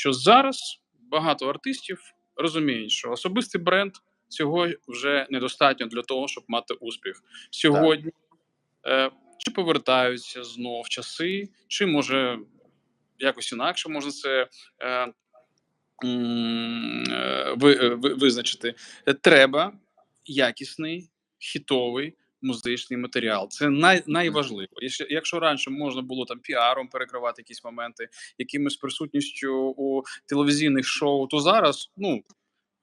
що зараз багато артистів розуміють, що особистий бренд цього вже недостатньо для того, щоб мати успіх. Сьогодні е, чи повертаються знов часи, чи може якось інакше можна це е, е, ви, е, визначити. Е, Треба якісний хітовий музичний матеріал. Це най, найважливо. Якщо, якщо раніше можна було там піаром перекривати якісь моменти, якимось присутністю у телевізійних шоу, то зараз, ну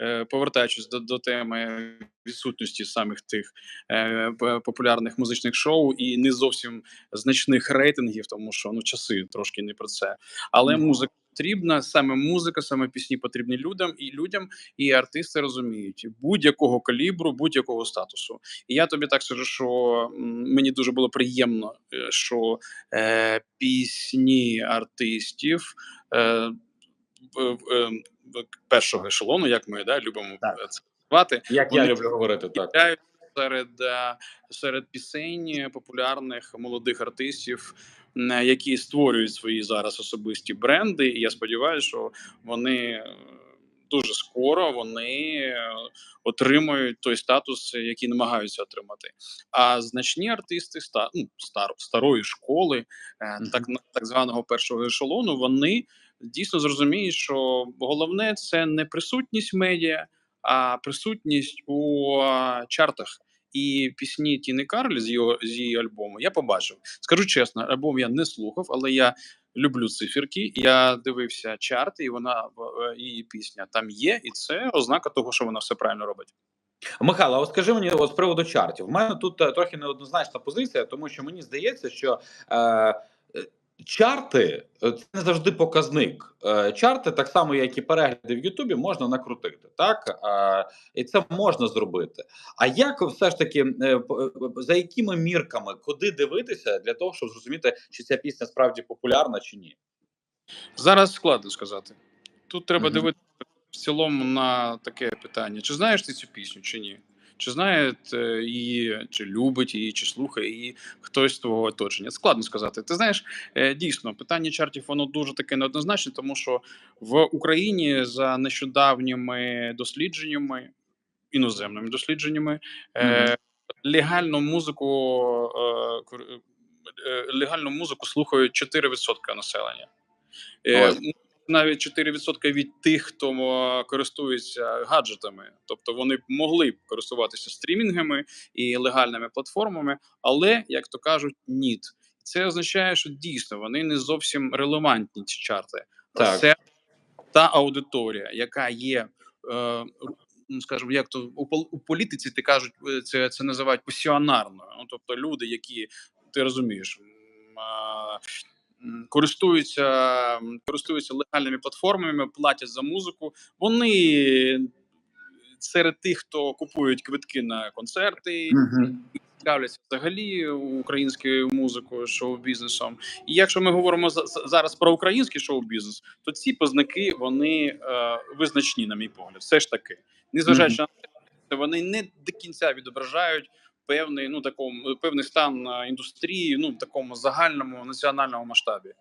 е, повертаючись до, до теми відсутності самих тих е, популярних музичних шоу і не зовсім значних рейтингів, тому що ну часи трошки не про це. Але музика потрібна, саме музика, саме пісні потрібні людям і людям, і артисти розуміють будь-якого калібру, будь-якого статусу. І я тобі так скажу, що мені дуже було приємно, е, що е, пісні артистів. Е, е, першого ешелону, як ми да, любимо Так. це називати, Як я люблю говорити, так. Серед, е, серед пісень популярних молодих артистів, які створюють свої зараз особисті бренди. І я сподіваюся, що вони е, дуже скоро вони е, отримають той статус, який намагаються отримати. А значні артисти ста, ну, стар, старої школи, е, так, так званого першого ешелону, вони дійсно зрозуміють, що головне це не присутність медіа, а присутність у чартах. І пісні Тіни Карлі з його з її альбому я побачив. Скажу чесно, альбом я не слухав, але я люблю циферки. Я дивився чарти, і вона е, її пісня там є, і це ознака того, що вона все правильно робить. Михайло, от скажи мені от з приводу чартів. У мене тут е, трохи неоднозначна позиція, тому що мені здається, що е, чарти е, це не завжди показник. Е, чарти, так само як і перегляди в Ютубі, можна накрутити, так і це можна зробити. А як все ж таки е, за якими мірками, куди дивитися для того, щоб зрозуміти, чи ця пісня справді популярна чи ні? Зараз складно сказати. Тут треба Мгм. дивитися в цілому на таке питання: чи знаєш ти цю пісню, чи ні? Чи знає е, її, чи любить її, чи слухає її хтось з твого оточення? Складно сказати. Ти знаєш, е, дійсно, питання чартів воно дуже таке неоднозначне, тому що в Україні за нещодавніми дослідженнями, іноземними дослідженнями, е, легальну музику легальну музику слухають 4% населення. Ой. Навіть 4% від тих, хто е, користується гаджетами, тобто вони б могли б користуватися стрімінгами і легальними платформами, але як то кажуть, ні. Це означає, що дійсно вони не зовсім релевантні ці чарти. Так. Це та аудиторія, яка є, е, ну скажімо, як то у, у політиці ти кажуть, е, це, це називають пасіонарною. Ну тобто люди, які ти розумієш. м, Користуються користуються легальними платформами, платять за музику. Вони серед тих, хто купують квитки на концерти, цікавляться взагалі українською музикою, шоу-бізнесом. І якщо ми говоримо за- за- зараз про український шоу-бізнес, то ці познаки вони е, визначні, на мій погляд, все ж таки, незважаючи на те, вони не до кінця відображають певний ну такому певний стан е, індустрії, ну в такому загальному національному масштабі.